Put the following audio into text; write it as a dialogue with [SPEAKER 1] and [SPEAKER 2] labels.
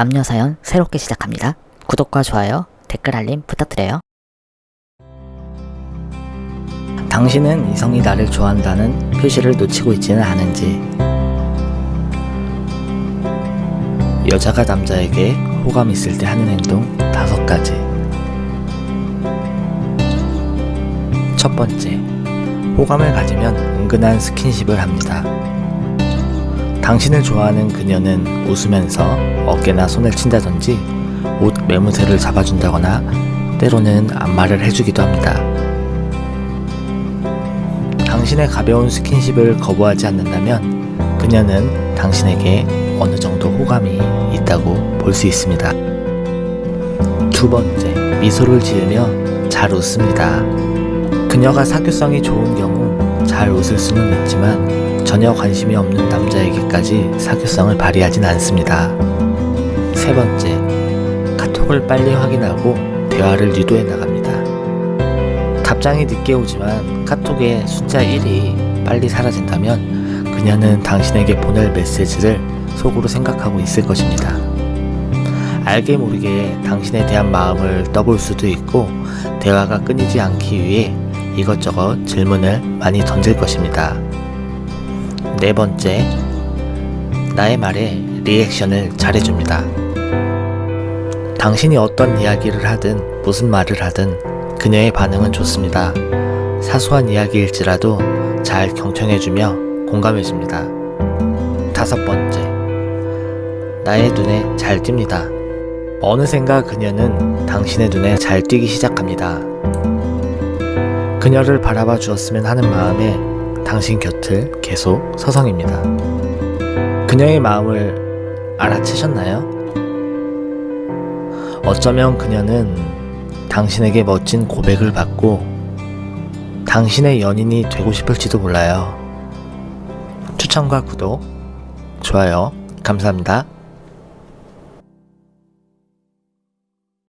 [SPEAKER 1] 남녀 사연 새롭게 시작합니다. 구독과 좋아요, 댓글 알림 부탁드려요. 당신은 이성이 나를 좋아한다는 표시를 놓치고 있지는 않은지 여자가 남자에게 호감 있을 때 하는 행동 다섯 가지 첫 번째 호감을 가지면 은근한 스킨십을 합니다. 당신을 좋아하는 그녀는 웃으면서 어깨나 손을 친다든지 옷 매무새를 잡아준다거나 때로는 안마를 해주기도 합니다. 당신의 가벼운 스킨십을 거부하지 않는다면 그녀는 당신에게 어느 정도 호감이 있다고 볼 수 있습니다. 두 번째, 미소를 지으며 잘 웃습니다. 그녀가 사교성이 좋은 경우 잘 웃을 수는 있지만 전혀 관심이 없는 남자에게까지 사교성을 발휘하진 않습니다. 세 번째, 카톡을 빨리 확인하고 대화를 유도해 나갑니다. 답장이 늦게 오지만 카톡의 숫자 1이 빨리 사라진다면 그녀는 당신에게 보낼 메시지를 속으로 생각하고 있을 것입니다. 알게 모르게 당신에 대한 마음을 떠볼 수도 있고 대화가 끊이지 않기 위해 이것저것 질문을 많이 던질 것입니다. 네 번째, 나의 말에 리액션을 잘해줍니다. 당신이 어떤 이야기를 하든 무슨 말을 하든 그녀의 반응은 좋습니다. 사소한 이야기일지라도 잘 경청해주며 공감해줍니다. 다섯 번째, 나의 눈에 잘 띕니다. 어느샌가 그녀는 당신의 눈에 잘 띄기 시작합니다. 그녀를 바라봐 주었으면 하는 마음에 당신 곁을 계속 서성입니다. 그녀의 마음을 알아채셨나요? 어쩌면 그녀는 당신에게 멋진 고백을 받고 당신의 연인이 되고 싶을지도 몰라요. 추천과 구독, 좋아요, 감사합니다.